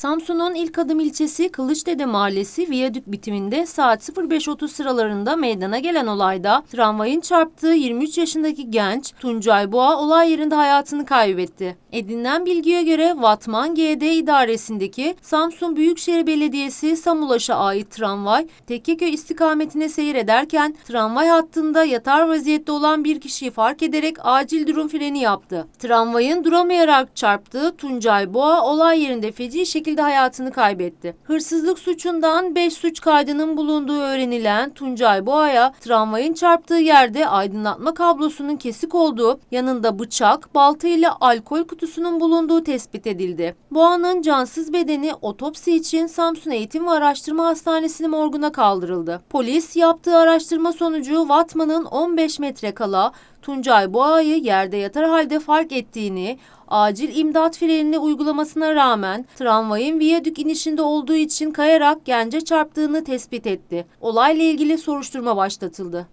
Samsun'un ilk adım ilçesi Kılıçdede Mahallesi Viyadük bitiminde saat 05.30 sıralarında meydana gelen olayda tramvayın çarptığı 23 yaşındaki genç Tuncay Boğa olay yerinde hayatını kaybetti. Edinilen bilgiye göre Vatman GD idaresindeki Samsun Büyükşehir Belediyesi Samulaş'a ait tramvay Tekkeköy istikametine seyir ederken tramvay hattında yatar vaziyette olan bir kişiyi fark ederek acil durum freni yaptı. Tramvayın duramayarak çarptığı Tuncay Boğa olay yerinde feci şekilde hayatını kaybetti. Hırsızlık suçundan 5 suç kaydının bulunduğu öğrenilen Tuncay Boğa'ya tramvayın çarptığı yerde aydınlatma kablosunun kesik olduğu, yanında bıçak, balta ile alkol kutusunun bulunduğu tespit edildi. Boğa'nın cansız bedeni otopsi için Samsun Eğitim ve Araştırma Hastanesi'nin morguna kaldırıldı. Polis yaptığı araştırma sonucu Vatman'ın 15 metre kala Tuncay Boğa'yı yerde yatar halde fark ettiğini, acil imdat frenini uygulamasına rağmen tramvayın viyadük inişinde olduğu için kayarak gence çarptığını tespit etti. Olayla ilgili soruşturma başlatıldı.